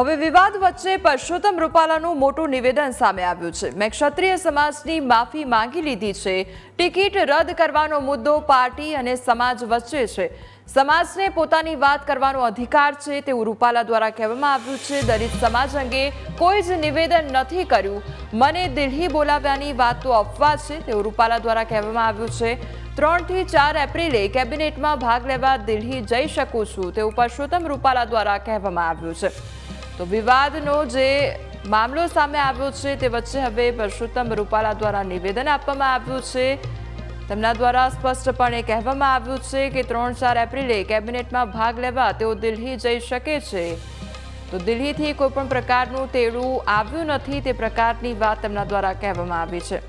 હવે વિવાદ વચ્ચે પરસોત્તમ રૂપાલાનું મોટું નિવેદન સામે આવ્યું છે. મેં ક્ષત્રિય સમાજની માફી માંગી લીધી છે. ટિકિટ રદ કરવાનો મુદ્દો પાર્ટી અને સમાજ વચ્ચે છે. સમાજને પોતાની વાત કરવાનો અધિકાર છે તેવું રૂપાલા દ્વારા કહેવામાં આવ્યું છે. દલિત સમાજ અંગે કોઈ જ નિવેદન નથી કર્યું. મને દિલ્હી બોલાવ્યાની વાત તો અફવા છે તેવું રૂપાલા દ્વારા કહેવામાં આવ્યું છે. ત્રણથી ચાર એપ્રિલે કેબિનેટમાં ભાગ લેવા દિલ્હી જઈ શકું છું તેવું પરસોત્તમ રૂપાલા દ્વારા કહેવામાં આવ્યું છે. તો વિવાદનો જે મામલો સામે આવ્યો છે તે વચ્ચે હવે પરસોત્તમ રૂપાલા દ્વારા નિવેદન આપવામાં આવ્યું છે. તેમના દ્વારા સ્પષ્ટપણે કહેવામાં આવ્યું છે કે ત્રણ ચાર એપ્રિલે કેબિનેટમાં ભાગ લેવા તેઓ દિલ્હી જઈ શકે છે. તો દિલ્હીથી કોઈપણ પ્રકારનું તેડું આવ્યું નથી તે પ્રકારની વાત તેમના દ્વારા કહેવામાં આવી છે.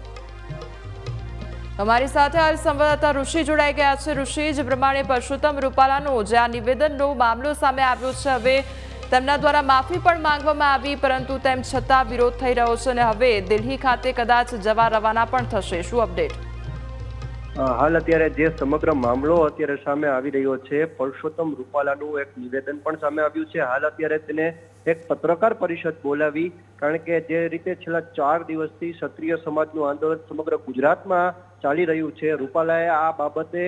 અમારી સાથે હાલ સંવાદદાતા ઋષિ જોડાઈ ગયા છે. ઋષિ, જે પ્રમાણે પરસોત્તમ રૂપાલાનો જે આ નિવેદનનો મામલો સામે આવ્યો છે, હવે તેમના દ્વારા માફી પણ માંગવામાં આવી, પરંતુ તેમ છતાં વિરોધ થઈ રહ્યો છે અને હવે દિલ્હી ખાતે કદાચ જવા રવાના પણ થશે. શું અપડેટ? હાલ અત્યારે જે સમગ્ર મામલો અત્યારે સામે આવી રહ્યો છે પરસોત્તમ રૂપાલાનું એક નિવેદન પણ સામે આવ્યું છે. હાલ અત્યારે તેને એક પત્રકાર પરિષદ બોલાવી, કારણ કે જે રીતે છેલ્લા ચાર દિવસથી ક્ષત્રિય સમાજનું આંદોલન સમગ્ર ગુજરાતમાં ચાલી રહ્યું છે. રૂપાલાએ આ બાબતે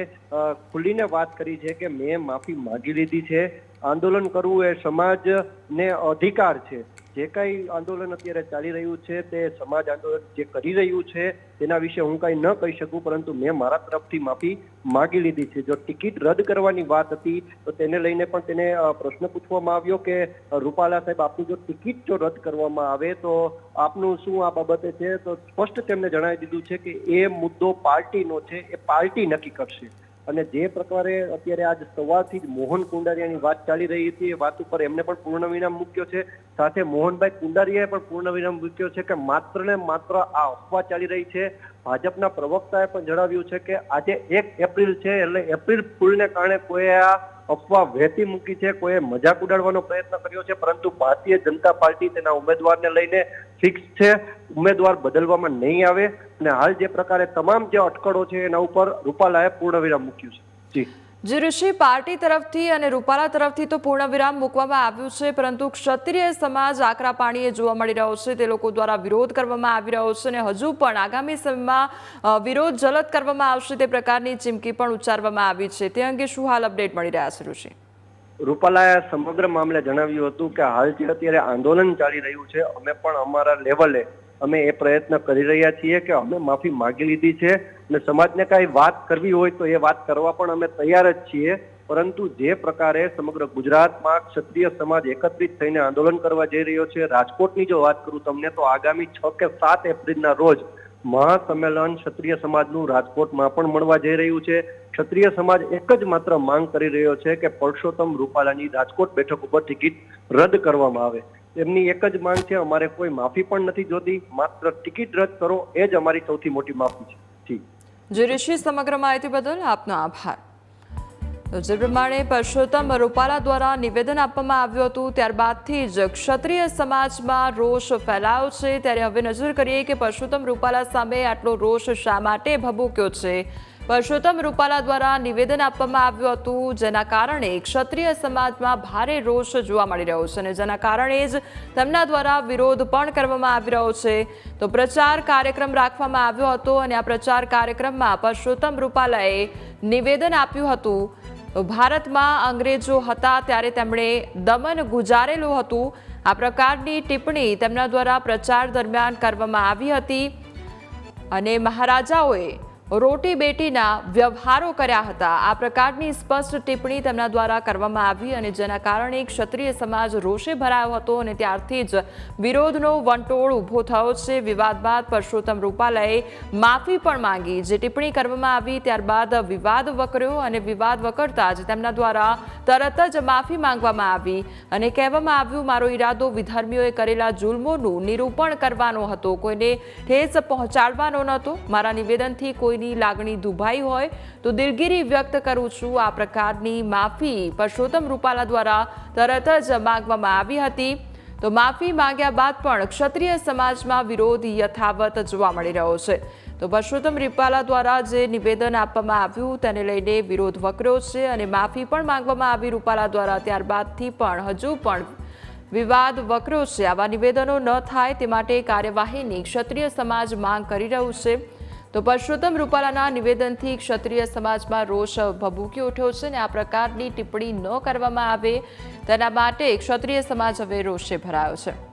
ખુલીને વાત કરી છે કે મેં માફી માંગી લીધી છે. આંદોલન કરવું એ સમાજને અધિકાર છે. જે કાંઈ આંદોલન અત્યારે ચાલી રહ્યું છે તે સમાજ આંદોલન જે કરી રહ્યું છે તેના વિશે હું કાંઈ ન કહી શકું, પરંતુ મેં મારા તરફથી માફી માગી લીધી છે. જો ટિકિટ રદ કરવાની વાત હતી, તો તેને લઈને પણ તેને પ્રશ્ન પૂછવામાં આવ્યો કે રૂપાલા સાહેબ, આપની જો ટિકિટ જો રદ કરવામાં આવે, તો આપનું શું આ બાબતે છે? તો સ્પષ્ટ તેમને જણાવી દીધું છે કે એ મુદ્દો પાર્ટીનો છે, એ પાર્ટી નક્કી કરશે. અને જે પ્રકારે અત્યારે આજ સવારથી જ મોહન કુંડારિયાની વાત ચાલી રહી હતી, એ વાત ઉપર એમને પણ પૂર્ણ વિરામ મૂક્યો છે. સાથે મોહનભાઈ કુંડારિયાએ પણ પૂર્ણ વિરામ મૂક્યો છે કે માત્ર ને માત્ર આ અફવા ચાલી રહી છે. ભાજપના પ્રવક્તાએ પણ જણાવ્યું છે કે આજે એક એપ્રિલ છે, એટલે એપ્રિલ ફૂલને કારણે કોઈ આ અફવા વહેતી મૂકી છે, કોઈએ મજાક ઉડાડવાનો પ્રયત્ન કર્યો છે, પરંતુ ભારતીય જનતા પાર્ટી તેના ઉમેદવારને લઈને ફિક્સ છે, ઉમેદવાર બદલવામાં નહીં આવે અને હાલ જે પ્રકારે તમામ જે અટકળો છે એના ઉપર રૂપાલાએ પૂર્ણ વિરામ મૂક્યું છે. જી. જે ઋષિ પાર્ટી તરફથી અને રૂપાલા તરફથી તો પૂર્ણ વિરામ મૂકવામાં આવ્યું છે, પરંતુ ક્ષત્રિય સમાજ આકરા પાણીએ જોવા મળી રહ્યો છે. તે લોકો દ્વારા વિરોધ કરવામાં આવી રહ્યો છે અને હજુ પણ આગામી સમયમાં વિરોધ જલદ કરવામાં આવશે તે પ્રકારની ચીમકી પણ ઉચ્ચારવામાં આવી છે. તે અંગે શું હાલ અપડેટ મળી રહ્યા છે, ઋષિ? રૂપાલાએ સમગ્ર મામલે જણાવ્યું હતું કે હાલ જે અત્યારે આંદોલન ચાલી રહ્યું છે, અમે પણ અમારા લેવલે અમે એ પ્રયત્ન કરી રહ્યા છીએ કે અમે માફી માગી લીધી છે. અને સમાજને કાંઈ વાત કરવી હોય તો એ વાત કરવા પણ અમે તૈયાર જ છીએ. પરંતુ જે પ્રકારે સમગ્ર ગુજરાતમાં ક્ષત્રિય સમાજ એકત્રિત થઈને આંદોલન કરવા જઈ રહ્યો છે, રાજકોટની જો વાત કરું તમને, તો આગામી છ કે સાત એપ્રિલના રોજ મહાસંમેલન ક્ષત્રિય સમાજનું રાજકોટમાં પણ મળવા જઈ રહ્યું છે. ક્ષત્રિય સમાજ એક જ માત્ર માંગ કરી રહ્યો છે કે પરસોત્તમ રૂપાલાની રાજકોટ બેઠક ઉપર ટિકિટ રદ કરવામાં આવે. એમની એક જ માંગ છે, અમારે કોઈ માફી પણ નથી જોતી. માત્ર ટિકિટ રદ કરો, એ જ અમારી સૌથી મોટી માફી છે. જી. જે ઋષિ સમગ્ર માહિતી બદલ આપનો આભાર. જે પ્રમાણે પરસોત્તમ રૂપાલા દ્વારા નિવેદન આપવામાં આવ્યું હતું, ત્યારબાદથી જ ક્ષત્રિય સમાજમાં રોષ ફેલાયો છે. ત્યારે હવે નજર કરીએ કે પરસોત્તમ રૂપાલા સામે આટલો રોષ શા માટે ભભૂક્યો છે? પરસોત્તમ રૂપાલા દ્વારા નિવેદન આપવામાં આવ્યું હતું, જેના કારણે ક્ષત્રિય સમાજમાં ભારે રોષ જોવા મળી રહ્યો છે અને જેના કારણે જ તેમના દ્વારા વિરોધ પણ કરવામાં આવી રહ્યો છે. તો પ્રચાર કાર્યક્રમ રાખવામાં આવ્યો હતો અને આ પ્રચાર કાર્યક્રમમાં પરસોત્તમ રૂપાલાએ નિવેદન આપ્યું હતું. ભારતમાં અંગ્રેજો હતા ત્યારે તેમણે દમન ગુજારેલું હતું. આ પ્રકારની ટિપ્પણી તેમના દ્વારા પ્રચાર દરમિયાન કરવામાં આવી હતી. અને મહારાજાઓએ રોટી બેટીના વ્યવહારો કર્યા હતા. આ પ્રકારની સ્પષ્ટ ટિપ્પણી તેમના દ્વારા કરવામાં આવી અને જેના કારણે ક્ષત્રિય સમાજ રોષે ભરાયો હતો અને ત્યારથી જ વિરોધનો વંટોળ ઊભો થયો છે. વિવાદ બાદ પરસોત્તમ રૂપાલાએ માફી પણ માંગી. જે ટિપ્પણી કરવામાં આવી ત્યારબાદ વિવાદ વકર્યો અને વિવાદ વકરતા જ તેમના દ્વારા તરત જ માફી માંગવામાં આવી. અને કહેવામાં આવ્યું, મારો ઈરાદો વિધર્મીઓએ કરેલા જુલ્મોનું નિરૂપણ કરવાનો હતો. કોઈને ઠેસ પહોંચાડવાનો નહોતો. મારા નિવેદનથી કોઈની લાગણી દુભાઈ હોય તો દિલગીરી વ્યક્ત કરું છું. આ પ્રકારની માફી પરસોત્તમ રૂપાલા દ્વારા તરત જ માગવામાં આવી હતી. તો માફી માંગ્યા બાદ પણ ક્ષત્રિય સમાજમાં વિરોધ યથાવત જોવા મળી રહ્યો છે. તો પરસોત્તમ રૂપાલા દ્વારા જે નિવેદન આપવામાં આવ્યું તેને લઈને વિરોધ વકર્યો છે અને માફી પણ માંગવામાં આવી રૂપાલા દ્વારા ત્યારબાદથી પણ હજુ પણ વિવાદ વકર્યો છે. આવા નિવેદનો ન થાય તે માટે કાર્યવાહીની ક્ષત્રિય સમાજ માંગ કરી રહ્યું છે. તો પરસોત્તમ રૂપાલાના નિવેદનથી ક્ષત્રિય સમાજમાં રોષ ભભૂકી ઉઠ્યો છે અને આ પ્રકારની ટિપ્પણી ન કરવામાં આવે તેના માટે ક્ષત્રિય સમાજ હવે રોષે ભરાયો છે.